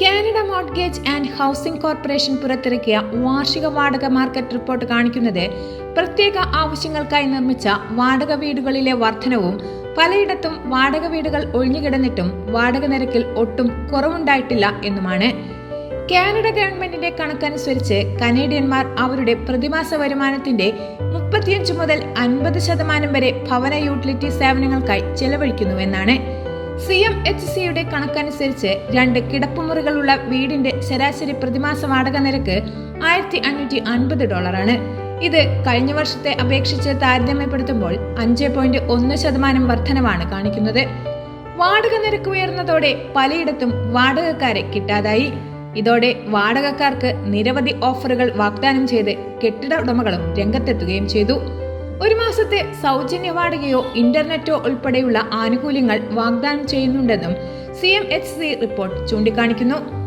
Canada mortgage and housing corporation പുറത്തിറക്കിയ വാർഷിക വാടക മാർക്കറ്റ് റിപ്പോർട്ട് കാണിക്കുന്നത് പ്രത്യേക ആവശ്യങ്ങൾക്കായി നിർമ്മിച്ച വാടക വീടുകളിലെ വർധനവും പലയിടത്തും വാടക വീടുകൾ ഒഴിഞ്ഞുകിടന്നിട്ടും വാടക നിരക്കിൽ ഒട്ടും കുറവുണ്ടായിട്ടില്ല എന്നുമാണ്. കാനഡ ഗവൺമെന്റിന്റെ കണക്കനുസരിച്ച് കനേഡിയന്മാർ അവരുടെ പ്രതിമാസ വരുമാനത്തിന്റെ മുപ്പത്തിയഞ്ച് മുതൽ അൻപത് ശതമാനം വരെ ഭവന യൂട്ടിലിറ്റി സേവനങ്ങൾക്കായി ചെലവഴിക്കുന്നുവെന്നാണ്. സി എം എച്ച് സിയുടെ കണക്കനുസരിച്ച് രണ്ട് കിടപ്പുമുറികളുള്ള വീടിന്റെ ശരാശരി പ്രതിമാസ വാടക നിരക്ക് ആയിരത്തി അഞ്ഞൂറ്റി അൻപത് ഡോളറാണ്. ഇത് കഴിഞ്ഞ വർഷത്തെ അപേക്ഷിച്ച് താരതമ്യപ്പെടുത്തുമ്പോൾ അഞ്ച് പോയിന്റ് ഒന്ന് ശതമാനം വർധനവാണ് കാണിക്കുന്നത്. വാടക നിരക്ക് ഉയർന്നതോടെ പലയിടത്തും വാടകക്കാരെ കിട്ടാതായി. ഇതോടെ വാടകക്കാർക്ക് നിരവധി ഓഫറുകൾ വാഗ്ദാനം ചെയ്ത് കെട്ടിട ഉടമകളും രംഗത്തെത്തുകയും ചെയ്തു. ഒരു മാസത്തെ സൗജന്യ വാടകയോ ഇന്റർനെറ്റോ ഉൾപ്പെടെയുള്ള ആനുകൂല്യങ്ങൾ വാഗ്ദാനം ചെയ്യുന്നുണ്ടെന്നും C M H C report ചൂണ്ടിക്കാണിക്കുന്നു.